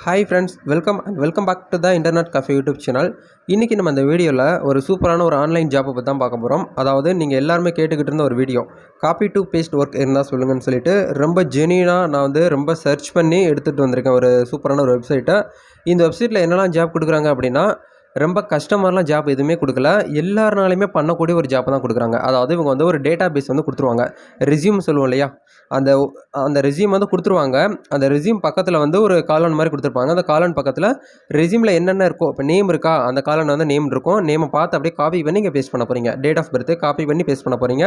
Hi friends welcome and welcome back to the internet cafe YouTube channel இன்றைக்கி நம்ம இந்த வீடியோவில் ஒரு சூப்பரான ஒரு ஆன்லைன் ஜாப்பை பற்றி தான் பார்க்க போகிறோம் அதாவது நீங்கள் எல்லாருமே கேட்டுக்கிட்டு இருந்த ஒரு video. Copy to paste work இருந்தால் சொல்லுங்கன்னு சொல்லிட்டு ரொம்ப ஜெனியூனாக நான் வந்து ரொம்ப சர்ச் பண்ணி எடுத்துகிட்டு வந்திருக்கேன் ஒரு சூப்பரான ஒரு வெப்சைட்டை இந்த வெப்சைட்டில் என்னெல்லாம் ஜாப் கொடுக்குறாங்க அப்படின்னா ரொம்ப கஸ்டமர்லாம் ஜாப் எதுவுமே கொடுக்கல. எல்லாருனாலையுமே பண்ணக்கூடிய ஒரு ஜாப் தான் கொடுக்குறாங்க. அதாவது இவங்க வந்து ஒரு டேட்டா பேஸ் வந்து கொடுத்துருவாங்க. ரெஸ்யூம் சொல்லுவோம் இல்லையா? அந்த அந்த ரெஸ்யூம் வந்து கொடுத்துருவாங்க. அந்த ரெஸ்யூம் பக்கத்தில் வந்து ஒரு காலன் மாதிரி கொடுத்துருப்பாங்க. அந்த காலன் பக்கத்தில் ரெஸ்யூமில் என்னென்ன இருக்கோ இப்போ நேம் இருக்கா? அந்த காலன் வந்து நேம் இருக்கும். நேமை பார்த்து அப்படியே காப்பி பண்ணி இங்கே பேஸ்ட் பண்ண போகிறீங்க டேட் ஆஃப் பர்த் காப்பி பண்ணி பேஸ்ட் பண்ண போகிறீங்க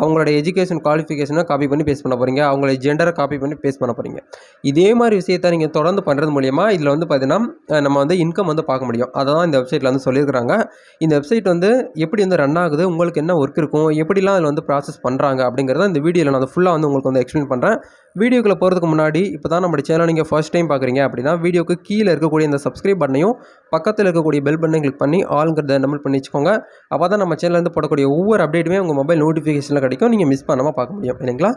அவங்களோட எஜுகேஷன் குவாலிஃபிகேஷனை காப்பி பண்ணி பேஸ்ட் பண்ண போகிறீங்க அவங்களோட ஜெண்டரை காப்பி பண்ணி பேஸ்ட் பண்ண போகிறீங்க இதே மாதிரி விஷயத்தை நீங்கள் தொடர்ந்து பண்ணுறது மூலியமாக இதில் வந்து பார்த்தீங்கன்னா நம்ம வந்து இன்கம் வந்து பார்க்க முடியும். அதை தான் இந்த வெப்சைட்டில் வந்து சொல்லியிருக்கிறாங்க. இந்த வெப்சைட் வந்து எப்படி வந்து ரன் ஆகுது உங்களுக்கு என்ன ஒர்க் இருக்கும் எப்படிலாம் அதில் வந்து ப்ராசஸ் பண்ணுறாங்க அப்படிங்கிறத இந்த வீடியோவில் நான் ஃபுல்லாக வந்து உங்களுக்கு வந்து எக்ஸ்பிளைன் பண்ணுறேன் வீடியோக்குள்ளே போகிறதுக்கு முன்னாடி இப்போ தான் நம்ம சேனல் நீங்கள் ஃபர்ஸ்ட் டைம் பார்க்குறீங்க அப்படின்னா வீடியோக்கு கீழே இருக்கக்கூடிய இந்த சப்ஸ்கிரைப் பட்டனையும் பக்கத்தில் இருக்கக்கூடிய பெல் பட்டனையும் கிளிக் பண்ணி ஆளுங்கிறத நம்பர் பண்ணி வச்சுக்கோங்க. அப்போ தான் நம்ம சேனல்லேருந்து போடக்கூடிய ஒவ்வொரு அப்டேட்டுமே உங்கள் மொபைல் நோட்டிஃபிகேஷனில் கிடைக்கும். நீங்கள் மிஸ் பண்ணாமல் பார்க்க முடியும். இல்லைங்களா?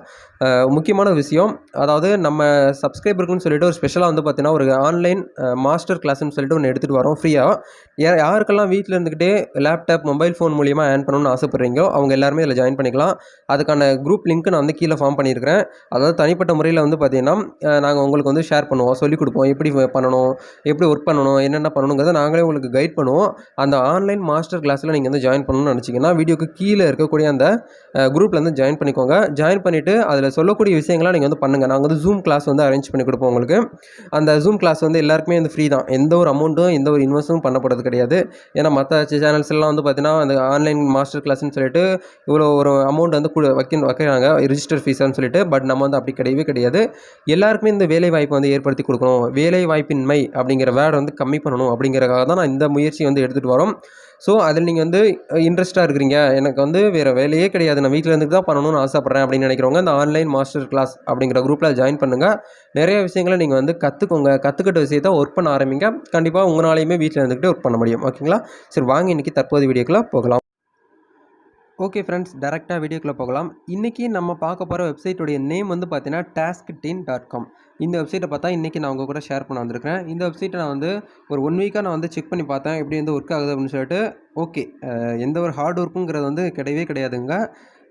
முக்கியமான விஷயம் அதாவது நம்ம சப்ஸ்கிரைபருக்குன்னு சொல்லிட்டு ஒரு ஸ்பெஷலாக வந்து பார்த்தீங்கன்னா ஒரு ஆன்லைன் மாஸ்டர் கிளாஸ்னு சொல்லிட்டு ஒன்று எடுத்துகிட்டு வரோம் ஃப்ரீயாக யாருக்கெல்லாம் வீட்டில் இருந்துக்கிட்டே லேப்டாப் மொபைல் ஃபோன் மூலியமாக ஏர்ன் பண்ணணும்னு ஆசைப்பட்றீங்களோ அவங்க எல்லாருமே இதில் ஜாயின் பண்ணிக்கலாம். அதுக்கான குரூப் லிங்க் நான் வந்து கீழே ஃபார்ம் பண்ணியிருக்கிறேன். அதாவது தனிப்பட்ட முறையில் வந்து பார்த்தீங்கன்னா நாங்கள் உங்களுக்கு வந்து ஷேர் பண்ணுவோம். சொல்லிக் கொடுப்போம். எப்படி பண்ணணும்? எப்படி ஒர்க் பண்ணணும்? என்னென்ன பண்ணணுங்கிறத நாங்களே உங்களுக்கு கைட் பண்ணுவோம். அந்த ஆன்லைன் மாஸ்டர் கிளாஸில் நீங்கள் வந்து ஜாயின் பண்ணணும்னு நினச்சிங்கன்னா வீடியோக்கு கீழே இருக்கக்கூடிய அந்த குரூப்பில் வந்து ஜாயின் பண்ணிக்கோங்க. ஜாயின் பண்ணிவிட்டு அதில் சொல்லக்கூடிய விஷயங்களாக நீங்கள் வந்து பண்ணுங்கள் நாங்கள் வந்து ஜூம் கிளாஸ் வந்து அரேஞ்ச் பண்ணி கொடுப்போம் உங்களுக்கு. அந்த ஜூம் கிளாஸ் வந்து எல்லாருக்குமே வந்து ஃப்ரீ தான். எந்த ஒரு அமௌண்ட்டும் எந்த ஒரு இன்வெஸ்ட்டும் பண்ணப்படுறது கிடையாது. ஏன்னா மற்ற சேனல்ஸ் எல்லாம் வந்து பார்த்தீங்கன்னா அந்த ஆன்லைன் மாஸ்டர் கிளாஸ்னு சொல்லிட்டு இவ்வளோ ஒரு அமௌண்ட் வந்து கூட வைக்க வைக்கிறாங்க. ரிஜிஸ்டர் ஃபீஸ்னு சொல்லிட்டு பட் நம்ம வந்து அப்படி கிடையவே கிடையாது. எல்லாருக்குமே இந்த வேலை வாய்ப்பு வந்து ஏற்படுத்தி கொடுக்கணும். வேலை வாய்ப்பின்மை அப்படிங்கிற வேர்டை வந்து கம்மி பண்ணணும் அப்படிங்கிறக்காக தான் நான் இந்த முயற்சி வந்து எடுத்துகிட்டு வரோம். ஸோ அதில் நீங்கள் வந்து இன்ட்ரெஸ்ட்டாக இருக்கிறீங்க. எனக்கு வந்து வேறு வேலையே கிடையாது. நான் வீட்டில் இருந்துட்டு தான் பண்ணணும்னு ஆசைப்பட்றேன் அப்படின்னு நினைக்கிறவங்க இந்த ஆன்லைன் மாஸ்டர் கிளாஸ் அப்படிங்கிற குரூப்பில் ஜாயின் பண்ணுங்கள் நிறைய விஷயங்களை நீங்கள் வந்து கற்றுக்கோங்க கற்றுக்கிட்ட விஷயத்த ஒர்க் பண்ண ஆரம்பிங்க. கண்டிப்பாக உங்களாலையுமே வீட்டில் இருந்துக்கிட்டு ஒர்க் பண்ண முடியும். ஓகேங்களா? சரி வாங்க இன்றைக்கி தற்போது வீடியோக்குள்ளே போகலாம். ஓகே ஃப்ரெண்ட்ஸ் டேரெக்டாக வீடியோக்குள்ளே போகலாம். இன்றைக்கி நம்ம பார்க்க போகிற வெப்சைட்டுடைய நேம் வந்து பார்த்தீங்கன்னா டாஸ்க் டீன் டாட் காம் இந்த வெப்சைட்டை பார்த்தா இன்றைக்கி நான் உங்கள் கூட ஷேர் பண்ண வந்திருக்கிறேன். இந்த வெப்சைட்டை நான் வந்து ஒரு ஒன் வீக்காக நான் வந்து செக் பண்ணி பார்த்தேன். எப்படி வந்து ஒர்க் ஆகுது அப்படின்னு சொல்லிட்டு ஓகே எந்த ஒரு ஹார்ட் ஒர்க்குங்கிறது வந்து கிடையவே கிடையாதுங்க.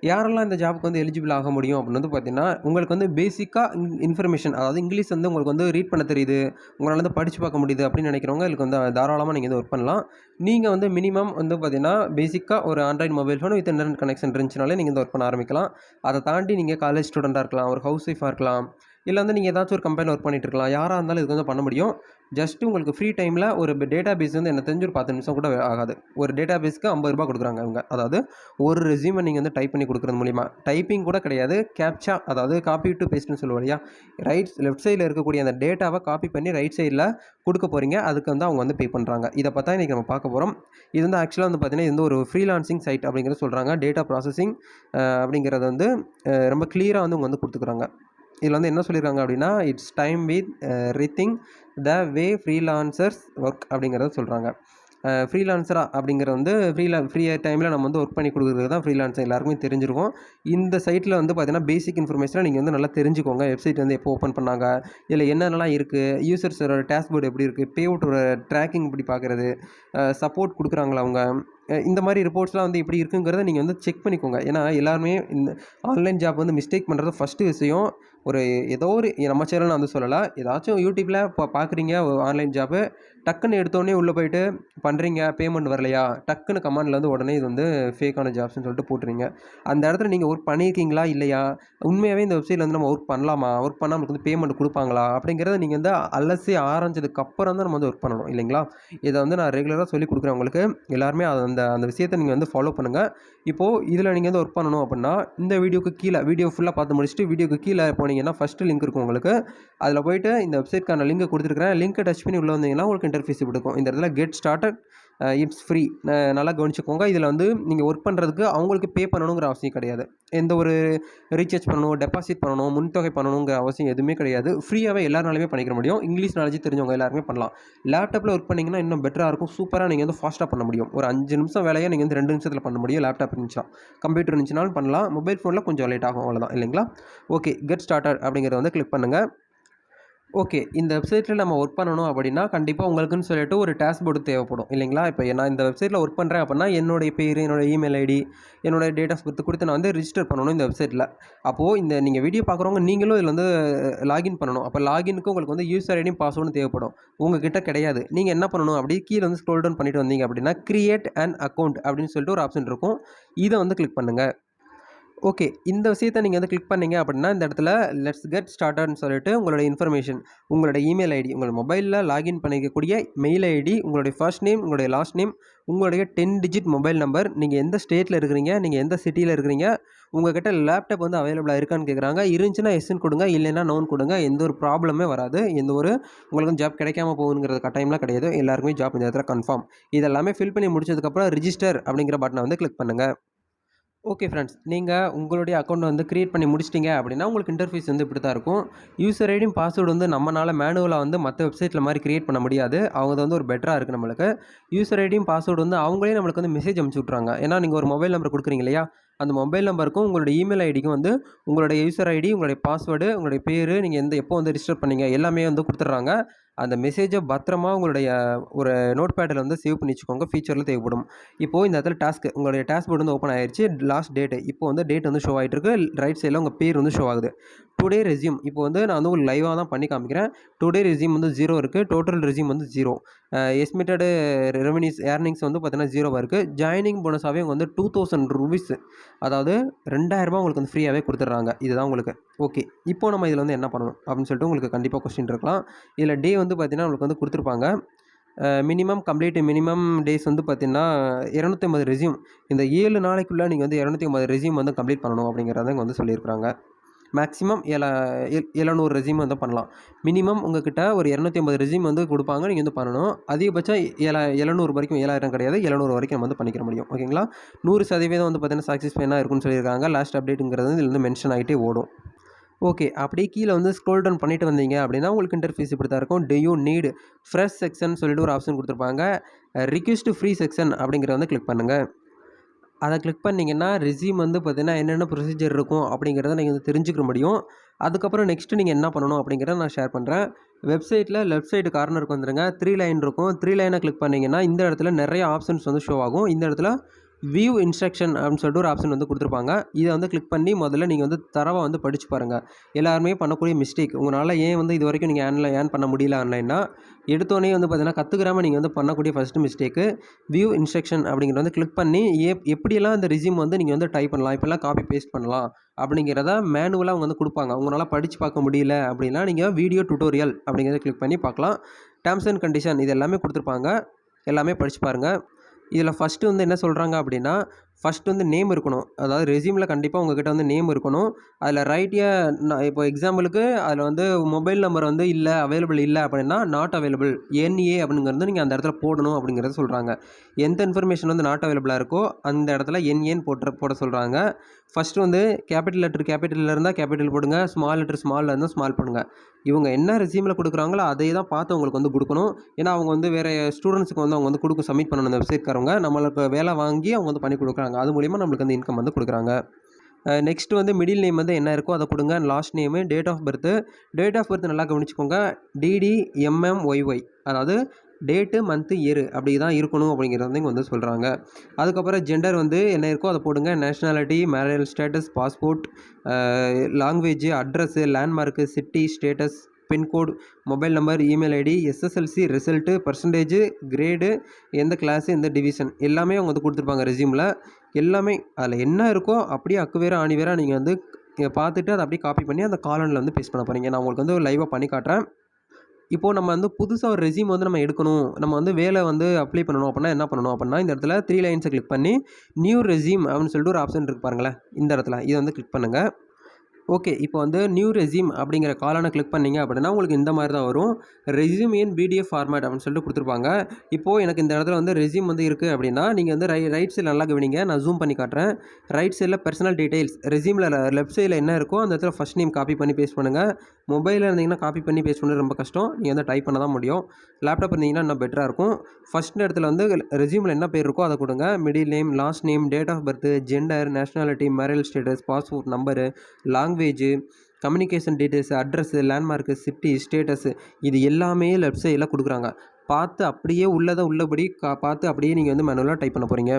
யாரெல்லாம் இந்த ஜாபுக்கு வந்து எலிஜிபிள் ஆக முடியும் அப்படின்னு வந்து பார்த்தீங்கன்னா உங்களுக்கு வந்து பேசிக்காக இன்ஃபர்மேஷன் அதாவது இங்கிலீஷ் வந்து உங்களுக்கு வந்து ரீட் பண்ண தெரியுது உங்களால் வந்து படித்து பார்க்க முடியுது அப்படின்னு நினைக்கிறவங்க இதுக்கு வந்து தாராளமாக நீங்கள் வந்து ஒர்க் பண்ணலாம். நீங்கள் வந்து மினிமம் வந்து பார்த்தீங்கன்னா பேசிக்காக ஒரு Android mobile phone with internet connection இருந்துச்சுனாலே நீங்கள் வந்து ஒர்க் பண்ண ஆரம்பிக்கலாம். அதை தாண்டி நீங்கள் காலேஜ் ஸ்டூடெண்ட்டாக இருக்கலாம் ஒரு ஹவுஸ் ஒய்ஃபாக இருக்கலாம் இல்லை வந்து நீங்கள் ஏதாச்சும் ஒரு கம்பெனியில் ஒர்க் பண்ணிட்டு இருக்கலாம். யாராக இருந்தாலும் இதுக்கு வந்து பண்ண முடியும். ஜஸ்ட் உங்களுக்கு ஃப்ரீ டைமில் ஒரு டேட்டா பேஸ் வந்து என்ன தெரிஞ்சு ஒரு பத்து நிமிஷம் கூட ஆகாது. ஒரு டேட்டா பேஸ்க்கு ஐம்பது ரூபா கொடுக்குறாங்க அவங்க அதாவது ஒரு ரெசியூமை நீங்கள் வந்து டைப் பண்ணி கொடுக்குறது மூலிமா டைப்பிங் கூட கிடையாது. கேப்ச்சா அதாவது காப்பி டு பேஸ்ட்னு சொல்லுவோம் இல்லையா? ரைட் லெஃப்ட் சைடில் இருக்கக்கூடிய அந்த டேட்டாவை காப்பி பண்ணி ரைட் சைடில் கொடுக்க போகிறீங்க அதுக்கு வந்து அவங்க வந்து பே பண்ணுறாங்க இதை பார்த்தா இன்றைக்கி நம்ம பார்க்க போகிறோம் இது வந்து ஆக்சுவலாக வந்து பார்த்தீங்கன்னா இது வந்து ஒரு ஃப்ரீலான்சிங் சைட் அப்படிங்கிறத சொல்கிறாங்க டேட்டா ப்ராசஸிங் அப்படிங்கிறது வந்து ரொம்ப கிளியராக வந்து அவங்க வந்து கொடுத்துக்குறாங்க. இதில் வந்து என்ன சொல்லியிருக்காங்க அப்படின்னா it's time with rethink the way freelancers work அப்படிங்கிறத சொல்கிறாங்க ஃப்ரீலான்சராக அப்படிங்கிற வந்து ஃப்ரீலா ஃப்ரீ டைமில் நம்ம வந்து ஒர்க் பண்ணி கொடுக்குறது தான் ஃப்ரீலான்சர் எல்லாருக்குமே தெரிஞ்சிருக்கும். இந்த சைட்டில் வந்து பார்த்தீங்கன்னா பேசிக் இன்ஃபர்மேஷனை நீங்கள் வந்து நல்லா தெரிஞ்சுக்கோங்க. வெப்சைட் வந்து எப்போ ஓப்பன் பண்ணாங்க இதில் என்னென்னலாம் இருக்குது யூசர்ஸோட டேஷ்போர்டு எப்படி இருக்குது பே அவுட்டோட ட்ராக்கிங் எப்படி பார்க்குறது சப்போர்ட் கொடுக்குறாங்களா அவங்க இந்த மாதிரி ரிப்போர்ட்ஸ்லாம் வந்து எப்படி இருக்குங்கிறத நீங்கள் வந்து செக் பண்ணிக்கோங்க. ஏன்னா எல்லாருமே இந்த ஆன்லைன் ஜாப் வந்து மிஸ்டேக் பண்ணுறது ஃபஸ்ட்டு விஷயம். ஒரு ஏதோ ஒரு நம்ம சேனல் வந்து சொல்லலாம் ஏதாச்சும் யூடியூப்பில் இப்போ பார்க்குறீங்க ஆன்லைன் ஜாப்பு டக்குன்னு எடுத்தோடனே உள்ளே போயிட்டு பண்ணுறீங்க பேமெண்ட் வரலையா? டக்குன்னு கமாண்டில் வந்து உடனே இது வந்து ஃபேக்கான ஜாப்ஸ்னு சொல்லிட்டு போட்டுறீங்க. அந்த இடத்துல நீங்கள் ஒர்க் பண்ணியிருக்கீங்களா இல்லையா? உண்மையாகவே இந்த வெப்சைட்டில் வந்து நம்ம ஒர்க் பண்ணலாமா? ஒர்க் பண்ணால் நமக்கு வந்து பேமெண்ட் கொடுப்பாங்களா? அப்படிங்கிறத நீங்கள் வந்து அலசி ஆரம்பிச்சதுக்கப்புறம் தான் நம்ம வந்து ஒர்க் பண்ணணும் இல்லைங்களா? இதை வந்து நான் ரெகுலராக சொல்லி கொடுக்குறேன் உங்களுக்கு. எல்லாருமே அந்த அந்த விஷயத்தை நீங்கள் வந்து ஃபாலோ பண்ணுங்கள் இப்போது இதில் நீங்கள் வந்து ஒர்க் பண்ணணும் அப்படின்னா இந்த வீடியோக்கு கீழே வீடியோ ஃபுல்லாக பார்த்து முடிச்சுட்டு வீடியோக்கு கீழே போனீங்கன்னா ஃபஸ்ட்டு லிங்க் இருக்கும் உங்களுக்கு. அதில் போயிட்டு இந்த வெப்சைட்க்கான லிங்க் கொடுத்துருக்கிறேன். லிங்க்கை டச் பண்ணி உள்ளே வந்தீங்கன்னா உங்களுக்கு இன்டர்ஃபேஸ் கொடுக்கும். இந்த இடத்துல கெட் ஸ்டார்டட் இட்ஸ் ஃப்ரீ நல்லா கவனிச்சுக்கோங்க. இதில் வந்து நீங்கள் ஒர்க் பண்ணுறதுக்கு அவங்களுக்கு பே பண்ணணுங்கிற அவசியம் கிடையாது. எந்த ஒரு ரீசார்ஜ் பண்ணணும் டெபாசிட் பண்ணணும் முன்தொகை பண்ணணுங்கிற அவசியம் எதுவுமே கிடையாது. ஃப்ரீயாகவே எல்லாருனாலுமே பண்ணிக்க முடியும். இங்கிலீஷ் நாலேஜ் தெரிஞ்சவங்க எல்லாருமே பண்ணலாம். லேப்டாப்பில் ஒர்க் பண்ணிங்கன்னா இன்னும் பெட்டராக இருக்கும். சூப்பராக நீங்கள் வந்து ஃபாஸ்ட்டாக பண்ண முடியும். ஒரு அஞ்சு நிமிஷம் வேலையை நீங்கள் வந்து ரெண்டு நிமிஷத்தில் பண்ண முடியும். லேப்டாப் இருந்துச்சுன்னா. கம்ப்யூட்டர் இருந்துச்சுனாலும் பண்ணலாம். மொபைல் ஃபோனில் கொஞ்சம் லேட் ஆகும். அவ்வளோதான் இல்லைங்களா? ஓகே கெட் ஸ்டார்டர் அப்படிங்கிறத வந்து கிளிக் பண்ணுங்கள் ஓகே. இந்த வெப்சைட்டில் நம்ம ஒர்க் பண்ணணும் அப்படின்னா, கண்டிப்பாக உங்களுக்குன்னு சொல்லிட்டு ஒரு டேஷ்போர்டு தேவைப்படும் இல்லைங்களா? இப்போ நான் இந்த வெப்சைட்டில் ஒர்க் பண்ணுறேன் அப்படின்னா, என்னுடைய பேர் என்னோட இமெயில் ஐடி, என்னோட டேட் ஆஃப் பர்த் நான் வந்து ரிஜிஸ்டர் பண்ணணும் இந்த வெப்சைட்டில் அப்போது இந்த நீங்கள் வீடியோ பார்க்குறவங்க நீங்களும் இதில் வந்து லாகின் பண்ணணும். அப்போ லாகினுக்கு உங்களுக்கு வந்து யூசர் ஐடியும், பாஸ்வேர்டும் தேவைப்படும். உங்ககிட்ட கிடையாது. நீங்கள் என்ன பண்ணணும் அப்படியே கீழே வந்து ஸ்க்ரோல் டவுன் பண்ணிட்டு வந்தீங்க அப்படின்னா, கிரியேட் அண்ட் அக்கௌண்ட் அப்படின்னு சொல்லிட்டு ஒரு ஆப்ஷன் இருக்கும். இதை வந்து கிளிக் பண்ணுங்கள் ஓகே. இந்த விஷயத்த நீங்கள் வந்து கிளிக் பண்ணீங்க அப்படின்னா, இந்த இடத்துல லெட்ஸ் கெட் ஸ்டார்டர்னு சொல்லிட்டு உங்களுடைய இன்ஃபர்மேஷன், உங்களுடைய இமெயில் ஐடி, உங்களோட மொபைலில் லாகின் பண்ணிக்கக்கூடிய மெயில் ஐடி, உங்களுடைய ஃபர்ஸ்ட் நேம், உங்களுடைய லாஸ்ட் நேம், உங்களுடைய 10 டிஜிட் மொபைல் நம்பர், நீங்கள் எந்த ஸ்டேட்டில் இருக்கிறீங்க, நீங்கள் எந்த சிட்டியில் இருக்கிறீங்க, உங்கள்கிட்ட லேப்டாப் வந்து அவைலபிளாக இருக்கான்னு கேட்குறாங்க. இருந்துச்சுன்னா எஸ்ன்னு கொடுங்க. இல்லைன்னா நோன் கொடுங்க. எந்த ஒரு ப்ராப்ளமே வராது. எந்த ஒரு உங்களுக்கு ஜாப் கிடைக்காம போகுங்கிறது கட்டாயம்லாம் கிடையாது. எல்லாருக்குமே ஜாப் இந்த இடத்துல கன்ஃபார்ம். இதெல்லாமே ஃபில் பண்ணி முடிச்சதுக்கப்புறம் ரிஜிஸ்டர் அப்படிங்கிற பட்டனை வந்து கிளிக் பண்ணுங்கள் ஓகே ஃப்ரெண்ட்ஸ். நீங்கள் உங்களுடைய அக்கௌண்ட் வந்து க்ரியேட் பண்ணி முடிச்சிட்டிங்க அப்படின்னா, உங்களுக்கு இன்டர்ஃபீஸ் வந்து இப்படி தான் இருக்கும். யூசர் ஐடியும், பாஸ்வேர்டு வந்து நம்மளால் மேனுவலாக வந்து மற்ற வெப்சைட்டில் மாதிரி க்ரியேட் பண்ண முடியாது. அவங்க வந்து ஒரு பெட்டராக இருக்குது நம்மளுக்கு. யூசர் ஐடியும், பாஸ்வேர்டு வந்து அவங்களே நம்மளுக்கு வந்து மெசேஜ் அனுப்பிச்சி விட்றாங்க ஏன்னா நீங்கள் ஒரு மொபைல் நம்பர் கொடுக்குறீங்க இல்லையா? அந்த மொபைல் நம்பருக்கும், உங்களுடைய இமெயில் ஐடிக்கும் வந்து உங்களுடைய யூசர் ஐடி, உங்களுடைய பாஸ்வேர்டு, உங்களுடைய பேர் நீங்கள் எந்த எப்போ வந்து ரிஜிஸ்டர் பண்ணீங்க எல்லாமே வந்து கொடுத்துட்றாங்க அந்த மெசேஜை பத்திரமா உங்களுடைய ஒரு நோட் பேடில் வந்து சேவ் பண்ணி வச்சுக்கோங்க. ஃபீச்சரில் தேவைப்படும். இப்போ இந்த இடத்துல டாஸ்க் உங்களுடைய டாஷ்போர்ட் வந்து ஓப்பன் ஆயிடுச்சு லாஸ்ட் டேட் இப்போ வந்து டேட் வந்து ஷோ ஆகிட்டு இருக்கு. ரைட் சைடில் உங்கள் பேர் வந்து ஷோ ஆகுது. டுடே ரெஸ்யூம் இப்போ வந்து நான் வந்து உங்களுக்கு லைவாக தான் பண்ணி காமிக்கிறேன். டுடே ரெஸ்யூம் வந்து ஜீரோ இருக்குது டோட்டல் ரெஸ்யூம் வந்து ஜீரோ எஸ்டிமேட்டடு ரெவன்யூஸ் ஏர்னிங்ஸ் வந்து பார்த்தீங்கன்னா ஜீரோவாக இருக்குது ஜாயினிங் போனஸாவே டூ வந்து ₹2000 அதாவது ரெண்டாயிரரூபா உங்களுக்கு வந்து ஃப்ரீயாகவே கொடுத்துட்றாங்க இதுதான் உங்களுக்கு. ஓகே. இப்போ நம்ம இதில் வந்து என்ன பண்ணணும் அப்படின்னு சொல்லிட்டு உங்களுக்கு கண்டிப்பாக கொஸ்டின் இருக்கலாம். இதில் டே வந்து பார்த்தீங்கன்னா, உங்களுக்கு வந்து கொடுத்துருப்பாங்க மினிமம் கம்ப்ளீட் மினிமம் டேஸ் வந்து பார்த்தீங்கன்னா, 250 ரெஸ்யூம் இந்த ஏழு நாளைக்குள்ளே நீங்கள் வந்து 250 ரெஸ்யூம் வந்து கம்ப்ளீட் பண்ணணும் அப்படிங்கிறத வந்து சொல்லியிருக்கிறாங்க மேக்ஸிமம் எல எ 700 ரெஸ்யூம் வந்து பண்ணலாம். மினிமம் உங்ககிட்ட ஒரு 250 ரெஸ்யூம் வந்து கொடுப்பாங்க நீங்கள் வந்து பண்ணணும். அதிகபட்சம் ஏழா எழுநூறு வரைக்கும் 7000 கிடையாது. 700 வரைக்கும் நம்ம வந்து பண்ணிக்கிற முடியும். ஓகேங்களா? 100% வந்து பார்த்தீங்கன்னா, சக்சஸ்ஃபுல்லா இருக்கும்னு சொல்லியிருக்காங்க. லாஸ்ட் அப்டேட்டுங்கிறது இதுல மென்ஷன் ஆகிட்டே ஓடும். ஓகே. அப்படியே கீழே வந்து ஸ்க்ரோல் டவுன் பண்ணிட்டு வந்தீங்க அப்படின்னா, உங்களுக்கு இன்டர்ஃபீஸ் இப்படி தான் இருக்கும். டூ யூ ஃப்ரெஷ் செக்ஷன் சொல்லிட்டு ஒரு ஆப்ஷன் கொடுத்துருப்பாங்க ரிக்வெஸ்ட் ஃப்ரீ செக்ஷன் அப்படிங்கிறத வந்து கிளிக் பண்ணுங்கள் அதை கிளிக் பண்ணீங்கன்னா, ரெஸ்யூம் வந்து பார்த்திங்கன்னா என்னென்ன ப்ரொசீஜர் இருக்கும் அப்படிங்கிறத நீங்கள் வந்து தெரிஞ்சுக்க முடியும். அதுக்கப்புறம் நெக்ஸ்ட்டு நீங்கள் என்ன பண்ணணும் அப்படிங்கிறத நான் ஷேர் பண்ணுறேன் வெப்சைட்டில் லெஃப்ட் சைடு கார்னருக்கு வந்துருங்க. த்ரீ லைன் இருக்கும். த்ரீ லைனை கிளிக் பண்ணிங்கன்னா இந்த இடத்துல நிறைய ஆப்ஷன்ஸ் வந்து ஷோ ஆகும். இந்த இடத்துல வியூ இன்ஸ்ட்ரக்ஷன் அப்படின்னு சொல்லிட்டு ஒரு ஆப்ஷன் வந்து கொடுத்துருப்பாங்க. இதை வந்து கிளிக் பண்ணி முதல்ல நீங்கள் வந்து தரவாக வந்து படித்து பாருங்கள் எல்லாருமே பண்ணக்கூடிய மிஸ்டேக். உங்களால் ஏன் வந்து இது வரைக்கும் நீங்கள் ஏர்ன் ஏன் பண்ண முடியல ஆன்லைன்னா, எடுத்தோடனே வந்து பார்த்தீங்கன்னா, கற்றுக்கிறாமல் நீங்கள் வந்து பண்ணக்கூடிய ஃபஸ்ட்டு மிஸ்டேக்கு வியூ இன்ஸ்ட்ரக்ஷன் அப்படிங்கிறத வந்து கிளிக் பண்ணி எப் எப்படியெல்லாம் இந்த ரெஸ்யூம் வந்து நீங்கள் வந்து டைப் பண்ணலாம், இப்போல்லாம் காப்பி பேஸ்ட் பண்ணலாம் அப்படிங்கிறத மேனுவலாக அவங்க வந்து கொடுப்பாங்க. உங்களால் படித்து பார்க்க முடியல அப்படின்னா, நீங்கள் வீடியோ டுட்டோரியல் அப்படிங்கிறத கிளிக் பண்ணி பார்க்கலாம். டேர்ம்ஸ் அண்ட் கண்டிஷன் இது எல்லாமே கொடுத்துருப்பாங்க. எல்லாமே படித்து பாருங்கள் இதில் ஃபஸ்ட்டு வந்து என்ன சொல்கிறாங்க அப்படின்னா, ஃபஸ்ட்டு வந்து நேம் இருக்கணும். அதாவது ரெசியூமில் கண்டிப்பாக உங்ககிட்ட வந்து நேம் இருக்கணும். அதில் ரைட்டியாக நான் இப்போ எக்ஸாம்பிளுக்கு அதில் வந்து மொபைல் நம்பர் வந்து இல்லை அவைலபிள் இல்லை அப்படின்னா, நாட் அவைலபிள் என்ஏ அப்படிங்கிறது நீங்கள் அந்த இடத்துல போடணும் அப்படிங்கிறத சொல்கிறாங்க எந்த இன்ஃபர்மேஷன் வந்து நாட் அவைலபிளாக இருக்கோ, அந்த இடத்துல என்ஏன்னு போட்டு போட சொல்கிறாங்க ஃபஸ்ட்டு வந்து கேபிட்டல் லெட்டர் கேபிட்டலில் இருந்தால் கேபிட்டல் போடுங்க. ஸ்மால் லெட்டர் ஸ்மாலில் இருந்தால் ஸ்மால் போடுங்க. இவங்க என்ன ரெசியூமில் கொடுக்குறாங்களோ அதே தான் பார்த்து அவங்களுக்கு வந்து கொடுக்கணும் ஏன்னா, அவங்க வந்து வேறு ஸ்டூடெண்ட்ஸுக்கு வந்து அவங்க வந்து குடுக்க சப்மிட் பண்ணணும் அந்த வெப்சைட்காரவங்க. நம்மளுக்கு வேலை வாங்கி அவங்க வந்து பண்ணி கொடுக்குறாங்க அது மூலிமா நம்மளுக்கு வந்து இன்கம் வந்து கொடுக்குறாங்க நெக்ஸ்ட் வந்து மிடில் நேம் வந்து என்ன இருக்கோ அதை கொடுங்க and last name, date of birth date of birth நல்லா கவனிச்சுக்கோங்க. டிடி, எம்எம் ஒய்ஒய் அதாவது டேட்டு, மந்த்து, இயர் அப்படி தான் இருக்கணும் அப்படிங்கிறத வந்து இங்கே வந்து சொல்கிறாங்க அதுக்கப்புறம் ஜெண்டர் வந்து என்ன இருக்கோ அதை போடுங்க. Nationality, marital status, passport, language, address, landmark city, status, pincode mobile number, email ID, SSLC result percentage grade, எந்த கிளாஸு எந்த டிவிஷன் எல்லாமே அவங்க வந்து கொடுத்துருப்பாங்க ரெசியூமில் எல்லாமே அதில் என்ன இருக்கோ அப்படியே அக்குவேரா வேரா நீங்கள் வந்து பார்த்துட்டு அதை அப்படியே காப்பி பண்ணி அந்த காலனில் வந்து பேஸ்ட் பண்ண போகிறீங்க நான் உங்களுக்கு வந்து லைவாக பண்ணி காட்டுறேன். இப்போது நம்ம வந்து புதுசாக ஒரு ரெஸ்யூம் வந்து நம்ம எடுக்கணும். நம்ம வந்து வேலை வந்து அப்ளை பண்ணணும் அப்படின்னா என்ன பண்ணணும் அப்படின்னா, இந்த இடத்துல த்ரீ லைன்ஸை கிளிக் பண்ணி நியூ ரெஸ்யூம் அப்படின்னு சொல்லிட்டு ஒரு ஆப்ஷன் இருக்கு பாருங்களேன். இந்த இடத்துல இதை வந்து கிளிக் பண்ணுங்கள் ஓகே. இப்போ வந்து நியூ ரெஸ்யூம் அப்படிங்கிற காலான கிளிக் பண்ணீங்க அப்படின்னா, உங்களுக்கு இந்த மாதிரி தான் வரும். ரெசியூம் இன் பிடிஎஃப் ஃபார்மேட் அப்படின்னு சொல்லிட்டு கொடுத்துருப்பாங்க இப்போது எனக்கு இந்த இடத்துல வந்து ரெஸ்யூம் வந்து இருக்குது அப்படின்னா, நீங்கள் வந்து ரை ரைட் சைடில் நல்லா கவனிங்க. நான் ஜூம் பண்ணி காட்டுறேன். ரைட் சைடில் பர்சனல் டீட்டெயில்ஸ் ரெசியூமில் லெஃப்ட் சைடில் என்ன இருக்கோ அந்த இடத்துல ஃபஸ்ட் நேம் காப்பி பண்ணி பேஸ்ட் பண்ணுங்கள் மொபைலில் இருந்தீங்கன்னா காப்பி பண்ணி பேஸ்ட் பண்ணுறது ரொம்ப கஷ்டம். நீங்கள் வந்து டைப் பண்ண தான் முடியும். லேப்டாப் இருந்தீங்கன்னா இன்னும் பெட்டராக இருக்கும். ஃபர்ஸ்ட் இடத்துல வந்து ரெசியூமில் என்ன பேர் இருக்கோ அதை கொடுங்க middle name, last name, date of birth, gender, nationality, marriage status, passport number, language, communication details address landmark city status இது எல்லாமே லெஃப்ட் சைடில் கொடுக்குறாங்க. பார்த்து அப்படியே உள்ளதை உள்ளபடி கா பார்த்து அப்படியே நீங்கள் வந்து மேனுவலாக டைப் பண்ண போகிறீங்க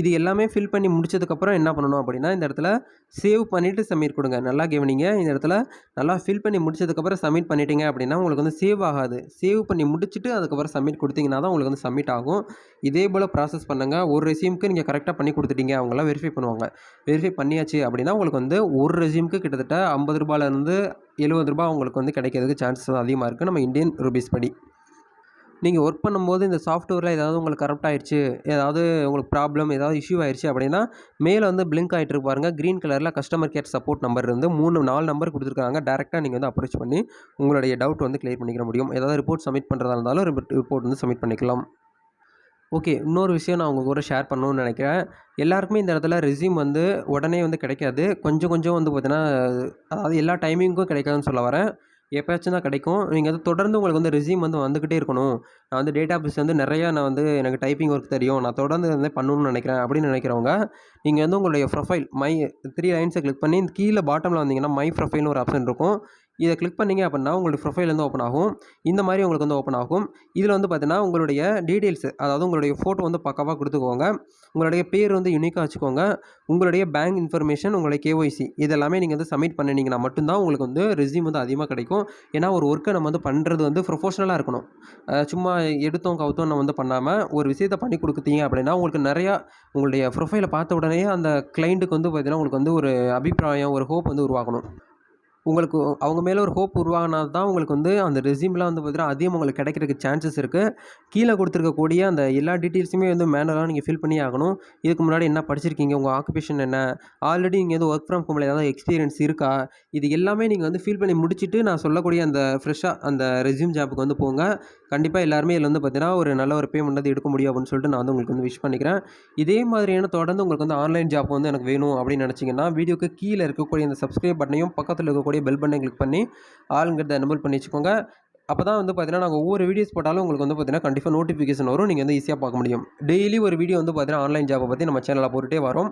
இது எல்லாமே ஃபில் பண்ணி முடிச்சதுக்கப்புறம் என்ன பண்ணணும் அப்படின்னா இந்த இடத்துல சேவ் பண்ணிவிட்டு சப்மிட் கொடுங்க. நல்லா கவனிங்க. இந்த இடத்துல நல்லா ஃபில் பண்ணி முடிச்சதுக்கப்புறம் சப்மிட் பண்ணிட்டீங்க அப்படின்னா உங்களுக்கு வந்து சேவ் ஆகாது. சேவ் பண்ணி முடிச்சுட்டு அதுக்கப்புறம் சப்மிட் கொடுத்தீங்கன்னா தான் உங்களுக்கு வந்து சப்மிட் ஆகும். இதே போல் ப்ராசஸ் பண்ணுங்கள் ஒரு ரெசியூமுக்கு நீங்கள் கரெக்டாக பண்ணி கொடுத்துட்டீங்க. அவங்களாம் வெரிஃபை பண்ணுவாங்க. வெரிஃபை பண்ணியாச்சு அப்படின்னா உங்களுக்கு வந்து ஒரு ரெசியூமுக்கு கிட்டத்தட்ட ஐம்பது ரூபாயிலேருந்து எழுபது ரூபா உங்களுக்கு வந்து கிடைக்கிறதுக்கு சான்சஸ் அதிகமாக இருக்குது நம்ம இந்தியன் ருபீஸ் படி. நீங்கள் ஒர்க் பண்ணும்போது இந்த சாஃப்ட்வேரில் ஏதாவது உங்களுக்கு கரப்ட் ஆகிடுச்சு ஏதாவது உங்களுக்கு ப்ராப்ளம் ஏதாவது இஷ்யூ ஆயிடுச்சு அப்படின்னா மேலே வந்து பிளிங்க் ஆகிட்டு இருக்கு பாருங்கள் க்ரீன் கலரில் கஸ்டமர் கேர் சப்போர்ட் நம்பர் இருந்து மூணு நாலு நம்பர் கொடுத்துருக்காங்க. டேரெக்டாக நீங்கள் வந்து அப்ரோச் பண்ணி உங்களுடைய டவுட் வந்து கிளியர் பண்ணிக்கிற முடியும். ஏதாவது ரிப்போர்ட் சப்மிட் பண்ணுறதா இருந்தாலும் ரிப்போர்ட் வந்து சப்மிட் பண்ணிக்கலாம். ஓகே இன்னொரு விஷயம் நான் உங்கள் கூட ஷேர் பண்ணணும்னு நினைக்கிறேன். எல்லாருக்குமே இந்த இடத்துல ரெஸ்யூம் வந்து உடனே வந்து கிடைக்காது. கொஞ்சம் கொஞ்சம் வந்து பார்த்தீங்கன்னா அதாவது எல்லா டைமிங்க்கும் கிடைக்காதுன்னு சொல்ல வரேன். எப்போயாச்சும் தான் கிடைக்கும். நீங்கள் வந்து தொடர்ந்து உங்களுக்கு வந்து ரெஸ்யூம் வந்து வந்துக்கிட்டே இருக்கணும். நான் வந்து டேட்டா பேஸ் வந்து நிறையா நான் வந்து எனக்கு டைப்பிங் ஒர்க் தெரியும். நான் தொடர்ந்து வந்து பண்ணணும்னு நினைக்கிறேன் அப்படின்னு நினைக்கிறவங்க நீங்கள் வந்து உங்களுடைய ப்ரொஃபைல் மை த்ரீ லைன்ஸை கிளிக் பண்ணி கீழே பாட்டமில் வந்தீங்கன்னா மை ப்ரொஃபைல்னு ஒரு ஆப்ஷன் இருக்கும். இதை கிளிக் பண்ணிங்க அப்படின்னா உங்களுடைய ப்ரொஃபைல் வந்து ஓப்பன் ஆகும். இந்த மாதிரி உங்களுக்கு வந்து ஓப்பன் ஆகும். இதில் வந்து பார்த்தீங்கன்னா உங்களுடைய டீட்டெயில்ஸ் அதாவது உங்களுடைய ஃபோட்டோ வந்து பக்காவாக கொடுத்துக்கோங்க. உங்களுடைய பேர் வந்து யூனிக்காக வச்சுக்கோங்க. உங்களுடைய பேங்க் இன்ஃபர்மேஷன் உங்களுடைய கேஒய்சி இதெல்லாமே நீங்கள் வந்து சப்மிட் பண்ணினீங்கன்னா மட்டும்தான் உங்களுக்கு வந்து ரெஸ்யூம் வந்து அதிகமாக கிடைக்கும். ஏன்னா ஒரு ஒர்க்கை நம்ம வந்து பண்ணுறது வந்து ப்ரொஃபஷனலாக இருக்கணும். சும்மா எடுத்தோம் கவுத்தோம் நம்ம வந்து பண்ணாமல் ஒரு விஷயத்தை பண்ணி கொடுத்தீங்க அப்படின்னா உங்களுக்கு நிறையா உங்களுடைய ப்ரொஃபைலை பார்த்த உடனே அந்த கிளைண்ட்டுக்கு வந்து பார்த்தீங்கன்னா உங்களுக்கு வந்து ஒரு அபிப்பிராயம் ஒரு ஹோப் வந்து உருவாக்கணும் உங்களுக்கு அவங்க மேலே ஒரு ஹோப் உருவாகினா தான் உங்களுக்கு வந்து அந்த ரெஸ்யூம்லாம் வந்து பார்த்தீங்கன்னா அதிகம் உங்களுக்கு கிடைக்கிறதுக்கு சான்சஸ் இருக்குது கீழே கொடுத்துருக்கக்கூடிய அந்த எல்லா டீட்டெயில்ஸுமே வந்து மேனுவலாக நீங்கள் ஃபில் பண்ணி ஆகணும். இதுக்கு முன்னாடி என்ன படிச்சிருக்கீங்க? உங்கள் ஆக்குபேஷன் என்ன? ஆல்ரெடி நீங்கள் வந்து ஒர்க் ஃப்ரம் ஹோமில் ஏதாவது எக்ஸ்பீரியன்ஸ் இருக்கா? இது எல்லாமே நீங்கள் வந்து ஃபில் பண்ணி முடிச்சுட்டு நான் சொல்லக்கூடிய அந்த ஃப்ரெஷ்ஷாக அந்த ரெஸ்யூம் ஜாப்புக்கு வந்து போங்க. கண்டிப்பாக எல்லாருமே இதில் வந்து பார்த்தீங்கன்னா ஒரு நல்ல ஒரு பேமெண்ட் வந்து எடுக்க முடியும் அப்படின்னு சொல்லிட்டு நான் வந்து உங்களுக்கு வந்து விஷ் பண்ணிக்கிறேன். இதே மாதிரியான தொடர்ந்து உங்களுக்கு வந்து ஆன்லைன் ஜாப் வந்து எனக்கு வேணும் அப்படின்னு நினச்சிங்கன்னா வீடியோக்கு கீழே இருக்கக்கூடிய அந்த சப்ஸ்கிரைப் பட்டனையும் பக்கத்தில் இருக்கக்கூடிய பெல் பட்டனையும் கிளிக் பண்ணி ஆளுங்கிறத எனபிள் பண்ணி வச்சுக்கோங்க. அப்போ தான் வந்து பார்த்தீங்கன்னா நாங்கள் ஒவ்வொரு வீடியோஸ் போட்டாலும் உங்களுக்கு வந்து பார்த்தீங்கன்னா கண்டிப்பாக நோட்டிஃபிகேஷன் வரும். நீங்கள் வந்து ஈஸியாக பார்க்க முடியும். டெய்லி ஒரு வீடியோ வந்து பார்த்தீங்கன்னா ஆன்லைன் ஜாப்பை பற்றி நம்ம சேனலில் போட்டுகிட்டே வரோம்.